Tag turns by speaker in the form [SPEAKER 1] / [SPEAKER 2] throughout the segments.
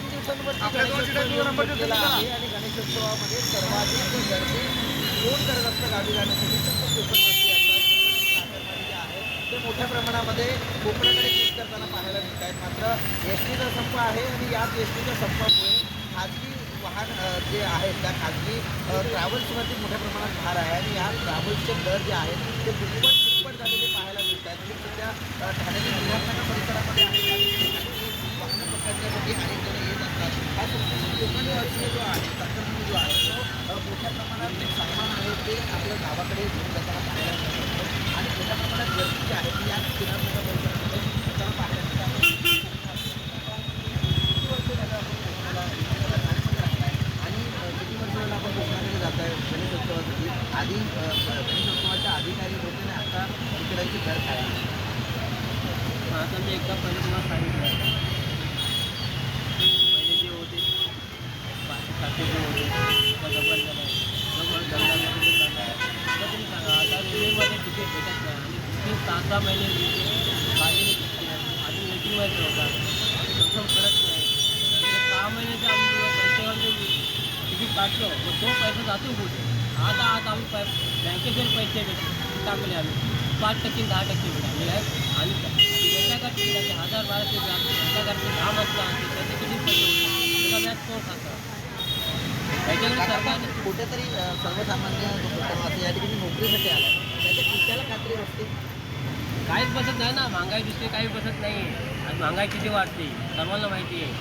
[SPEAKER 1] दोन दिवसांवरती
[SPEAKER 2] दोन
[SPEAKER 1] गणेशोत्सव
[SPEAKER 2] देतो
[SPEAKER 1] आहे आणि गणेशोत्सवामध्ये सर्वाधिक गर्दी कोण करत गावी जाण्यासाठी तर तो कोकणवासी असतात जे आहेत ते मोठ्या प्रमाणामध्ये कोकणाकडे क्लिक करताना पाहायला मिळत आहेत. मात्र एस टीचा संप आहे आणि याच एस टीच्या संपामुळे खाजगी वाहन जे आहेत त्या खाजगी ट्रॅव्हल्सवरती मोठ्या प्रमाणात भार आहे आणि या ट्रॅव्हल्सचे दर जे आहेत ते दुप्पट तिप्पट झालेले पाहायला मिळत आहेत. मी सध्या अ, ठाण्याच्या जिल्ह्याच्या परिसरामध्ये आहे. करण्यासाठी ठिकाणी अनेक जण येत असतात हा संपूर्ण कोकणवासीय जो आहे चाकरमानी जो आहे तो मोठ्या प्रमाणात जे सामान आहे ते आपल्या गावाकडे घेऊन जाताना पाहायला मिळत. आणि मोठ्या प्रमाणात गर्दी जी आहे ती या किनारपट्टा परिसरामध्ये जाताना पाहायला मिळते. आपण किती वर्ष झालं आपण कोकणाला आणि किती वर्ष झालं आपण कोकणाकडे जात आहे गणेशोत्सवासाठी आधी गणेशोत्सवाच्या आधी काही होते आणि आता तिकडांची घर काय आहे
[SPEAKER 3] आता मी एकदा पहिले तुम्हाला सांगितलं. त्या डबल झालं डबल जे चाललं आहे तर तुम्ही सांगा आता रेल्वेमध्ये तो पैसा जातो कुठे आता बँकेचे पैसे टाकले आम्ही पाच टक्के दहा टक्के हज़ार बाराशे दहा खातं त्याच्याकडे सरकारने
[SPEAKER 1] कुठेतरी सर्वसामान्य जो या ठिकाणी नोकरीसाठी आला. त्याच्या खिशाला खात्री असते
[SPEAKER 3] काहीच बसत नाही ना. महागाई दुसरी काही बसत नाही. आणि महागाई किती वाढते? सर्वांना माहिती आहे.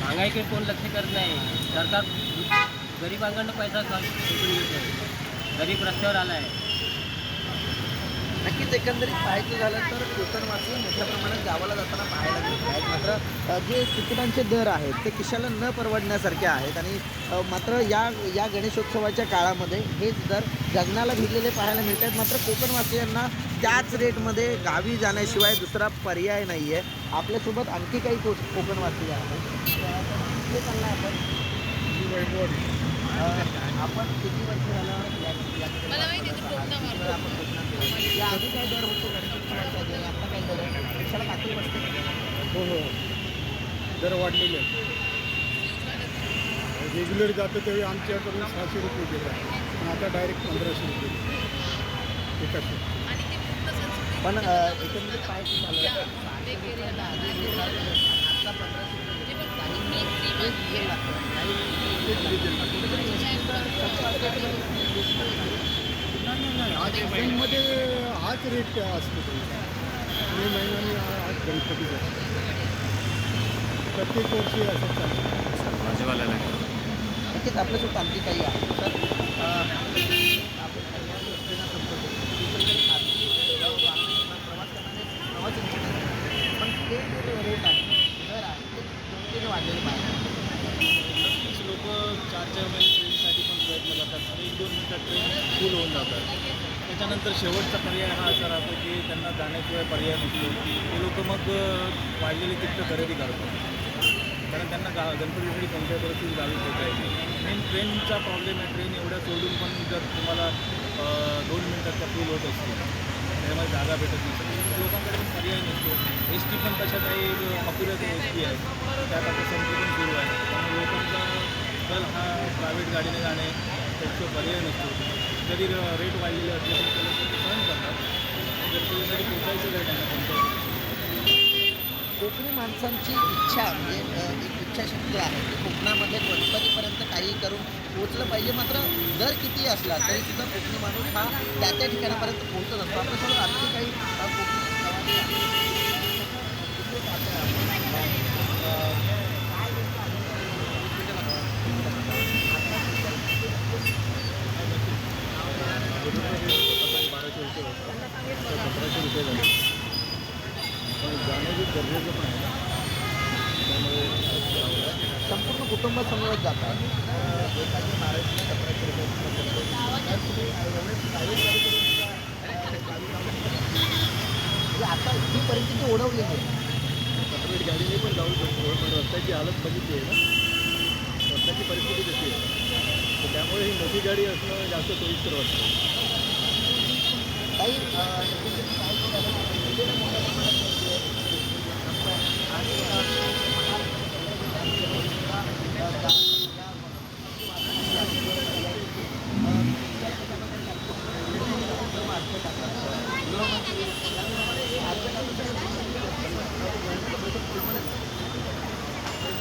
[SPEAKER 3] महागाईकडे कोण लक्ष करत नाही. सरकार गरिबांकडनं पैसा फेकून गरीब रस्त्यावर आला आहे
[SPEAKER 1] नक्कीच एकंदरीत पाहायचं झालं तर कोकणवासी मोठ्या प्रमाणात गावाला जाताना पाहायला मिळत आहेत मात्र जे तिकिटांचे दर आहेत ते किशाला न परवडण्यासारखे आहेत आणि मात्र या या गणेशोत्सवाच्या काळामध्ये हेच दर जगनाला भिडलेले पाहायला मिळत आहेत. मात्र कोकणवासियांना त्याच रेटमध्ये गावी जाण्याशिवाय दुसरा पर्याय नाही आहे. आपल्यासोबत आणखी काही को कोकणवासी आहेत. कुठे आपण. आपण किती वर्ष झालं या-
[SPEAKER 4] मला माहिती आहे, तू
[SPEAKER 1] आधी काय दर होतो? आता काय दर आहे? रिक्षाला खात्री बसते?
[SPEAKER 2] हो हो. दर वाढलेले रेग्युलर जातो त्यावेळी आमच्याकडून सहाशे रुपये गेला पण आता डायरेक्ट पंधराशे रुपये एका शिफ्ट
[SPEAKER 4] आणि ते फक्त संस्कृती
[SPEAKER 1] पण अ, एकंदरीत पाहायचं झालं आता पंधराशे
[SPEAKER 4] बघ, मी श्रीमंत
[SPEAKER 2] नाही नाही नाही आज ट्रेनमध्ये हाच रेट असतो त्यांचा मे महिन्याने आज गणपतीचा प्रत्येक वर्षी असं चालतं.
[SPEAKER 1] नक्कीच आपल्यासोबत आणखी काही आहे? तर अ, आपण कल्याण गोष्टींना संपर्क केला. दुसरीकडे खाजगी वाहनांना प्रवास करणारे प्रवासी मोठे आहेत. पण ते जे रेट आहे दर आहे ते किमतीने वाढलेले पाहिजे
[SPEAKER 5] नक्कीच लोक चार चार महिने ट्रेनसाठी पण प्रयत्न करतात आणि एक दोन मिनटात ट्रेन फुल होऊन जातात. त्याच्यानंतर शेवटचा पर्याय हा असा राहतो की त्यांना जाण्याशिवाय पर्याय नसतो. ते लोक मग अ, वाढलेली तिकीट खरेदी करतात. कारण त्यांना गा गणपतीसाठी कोणत्या परिस्थितीत गावी पोहोचायचे मेन ट्रेनचा प्रॉब्लेम आहे. ट्रेन एवढ्या सोडून पण जर तुम्हाला दोन मिनटाचा फुल होत असतो त्याच्यामध्ये जागा भेटत नसते लोकांकडे पण पर्याय नसतो. एस टी पण तशा काही अपुऱ्या एस टी आहेत. त्यात आता संप पण सुरू आहे. त्यामुळे लोकांचा कल हा प्रायव्हेट गाडीने जाणे त्याचा पर्याय नसतो. जरी रेट वाढलेले असले तरी ते लोक सहन करतात. गणपतीसाठी पोचायचं आहे
[SPEAKER 1] कोकणी माणसांची इच्छा म्हणजे एक इच्छाशक्ती आहे की कोकणामध्ये गणपतीपर्यंत काही करून पोहोचलं पाहिजे. मात्र दर किती असला तरी सुद्धा कोकणी माणूस हा त्या त्या ठिकाणापर्यंत पोहोचत असतो. आपल्यासोबत आणखी काही कोकणी प्रवासी आहेत. कुठे जातोय आपण? अ, काय गोष्ट आहे?
[SPEAKER 5] बाराशे रुपये होतं तर सतराशे रुपये झाले पण जाणं खूप गरजेचं पण आहे त्यामुळे
[SPEAKER 1] संपूर्ण कुटुंब समोरच जातात एखादी महाराष्ट्र सतराशे रुपये तर तुम्ही एवढे प्रायव्हेट गाडी करून सुद्धा कुटुंब समोरच जातात म्हणजे आता ही परिस्थिती ओढवली आहे.
[SPEAKER 5] सेपरेट गाडीने पण जाऊ शकतो. पण रस्त्याची हालत बघितली आहे ना. रस्त्याची परिस्थिती कशी आहे. तर त्यामुळे ही मोठी गाडी असणं जास्त सोयीस्कर वाटतं.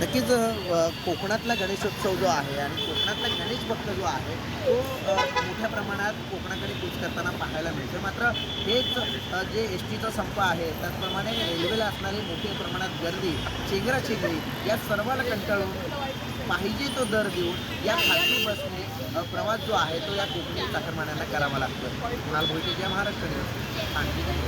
[SPEAKER 4] नक्कीच
[SPEAKER 1] कोकणातला गणेशोत्सव जो आहे आणि कोकणातला गणेश भक्त जो आहे तो मोठ्या प्रमाणात कोकणाकडे कूच करताना पाहायला मिळतो मात्र हेच जे एस टीचा संप आहे त्याचप्रमाणे रेल्वेला असणारी मोठ्या प्रमाणात गर्दी चेंगराचेंगरी या सर्वाला कंटाळून पाहिजे तो दर देऊन या खाजगी बसने प्रवास जो आहे तो या कोकणी चाकरमान्यांना करावा लागतो कुणाल भोईटे महाराष्ट्र